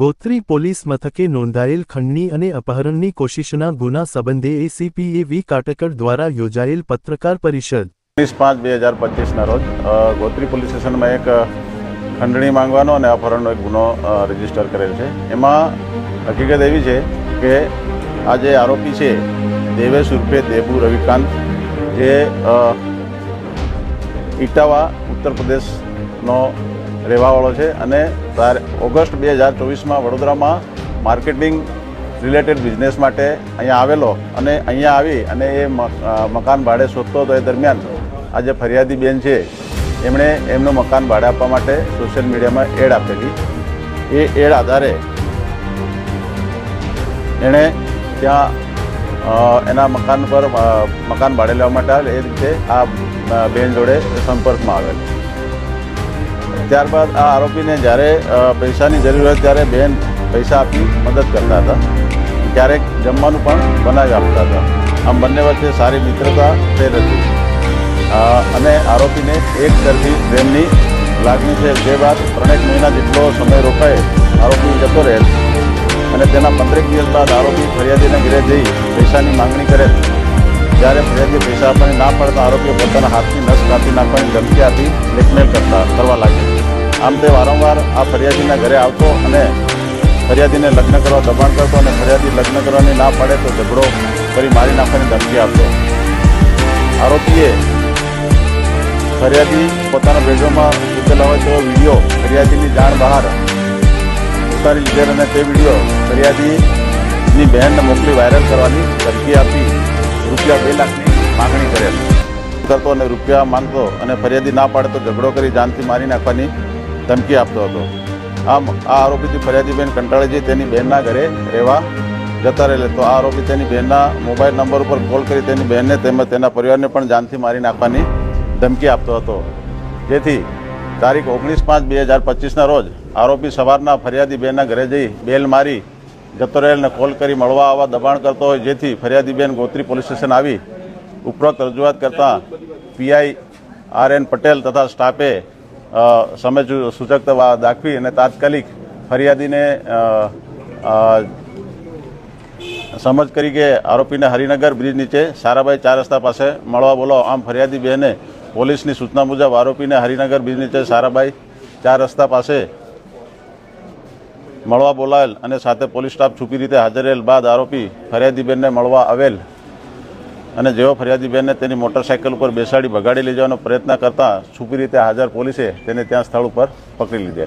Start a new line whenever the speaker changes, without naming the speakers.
Gotri police મથકે નોંધાયેલ ખંડણી અને અપહરણની કોશિશના ગુના સંબંધે એસીપીએ વી કાટકર દ્વારા યોજાયેલ પત્રકાર પરિષદ.
ઓગણીસ પાંચ બે હજાર પચીસના રોજ ગોત્રી પોલીસ સ્ટેશનમાં એક ખંડણી માંગવાનો અને અપહરણનો એક ગુનો રજિસ્ટર કરેલ છે. એમાં હકીકત એવી છે કે આ જે આરોપી છે, દેવેશ ઉર્ફે દેબુ રવિકાંત, જે ઇટાવા ઉત્તર પ્રદેશનો રહેવાવાળો છે અને ત્યારે ઓગસ્ટ બે હજાર ચોવીસમાં વડોદરામાં માર્કેટિંગ રિલેટેડ બિઝનેસ માટે અહીંયા આવેલો અને અહીંયા આવી અને એ મકાન ભાડે શોધતો હતો એ દરમિયાન આ જે ફરિયાદી બેન છે, એમણે એમનું મકાન ભાડે આપવા માટે સોશિયલ મીડિયામાં એડ આપેલી. એ એડ આધારે એણે ત્યાં એના મકાન પર મકાન ભાડે લેવા માટે આવેલ. એ રીતે આ બેન જોડે સંપર્કમાં આવેલ. ત્યારબાદ આ આરોપીને જ્યારે પૈસાની જરૂર હોય ત્યારે બેન પૈસા આપી મદદ કરતા હતા. ક્યારેક જમવાનું પણ બનાવી આપતા હતા. આમ બંને વચ્ચે સારી મિત્રતા થઈ હતી અને આરોપીને એક તરફી પ્રેમની લાગણી છે. જે બાદ ત્રણેક મહિના જેટલો સમય રોકાય, આરોપી જતો રહે અને તેના પંદરેક દિવસ બાદ આરોપી ફરિયાદીને ઘરે જઈ પૈસાની માંગણી કરે જ્યારે ફરિયાદી પૈસા આપવાની ના પડતા આરોપીઓ પોતાના હાથની નસ કાપી નાખવાની ધમકી આપી બ્લેકમેલ કરતા, કરવા લાગ્યા. આમ તે વારંવાર આ ફરિયાદીના ઘરે આવતો અને ફરિયાદીને લગ્ન કરવા દબાણ કરતો અને ફરિયાદી લગ્ન કરવાની ના પાડે તો ઝઘડો કરી મારી નાખવાની ધમકી આપતો. આરોપીએ ફરિયાદી પોતાના બેડરૂમમાં સૂચેલા હોય તેવો વીડિયો ફરિયાદીની જાણ બહાર ઉતારી લીધેલ અને તે વીડિયો ફરિયાદીની બહેનને મોકલી વાયરલ કરવાની ધમકી આપી રૂપિયા બે લાખની માગણી કરેલ. કરતો અને રૂપિયા માંગતો અને ફરિયાદી ના પાડે તો ઝઘડો કરી જાનથી મારી નાખવાની ધમકી આપતો હતો. આમ આ આરોપીથી ફરિયાદીબેન કંટાળીજી તેની બહેનના ઘરે રહેવા જતા રહેલે. તો આ આરોપી તેની બહેનના મોબાઈલ નંબર ઉપર કોલ કરી તેની બહેનને તેમજ તેના પરિવારને પણ જાનથી મારી નાખવાની ધમકી આપતો હતો. જેથી તારીખ ઓગણીસ પાંચ બે હજાર પચીસના રોજ આરોપી સવારના ફરિયાદી બેનના ઘરે જઈ બેલ મારી જતો રહેલને કોલ કરી મળવા આવવા દબાણ કરતો હોય. જેથી ફરિયાદીબેન ગોત્રી પોલીસ સ્ટેશન આવી ઉપરોક્ત રજૂઆત કરતાં પીઆઈ આર એન પટેલ તથા સ્ટાફે અ, સમય સૂચકતા દાખવી અને તાત્કાલિક ફરિયાદીને સમજ કરી કે આરોપીને હરિનગર બ્રિજ નીચે સારાભાઈ ચાર રસ્તા પાસે મળવા બોલાવો આમ ફરિયાદી બહેને પોલીસની સૂચના મુજબ આરોપીને હરિનગર બ્રિજ નીચે સારાભાઈ ચાર રસ્તા પાસે મળવા બોલાવેલ અને સાથે પોલીસ સ્ટાફ છુપી રીતે હાજર રહેલ બાદ આરોપી ફરિયાદીબેનને મળવા આવેલ. અને જેઓ ફરિયાદીબેનને તેની મોટરસાઇકલ ઉપર બેસાડી ભગાડી લઈ જવાનો પ્રયત્ન કરતા, છુપી રીતે હાજર પોલીસે તેને ત્યાં સ્થળ ઉપર પકડી લીધેલ.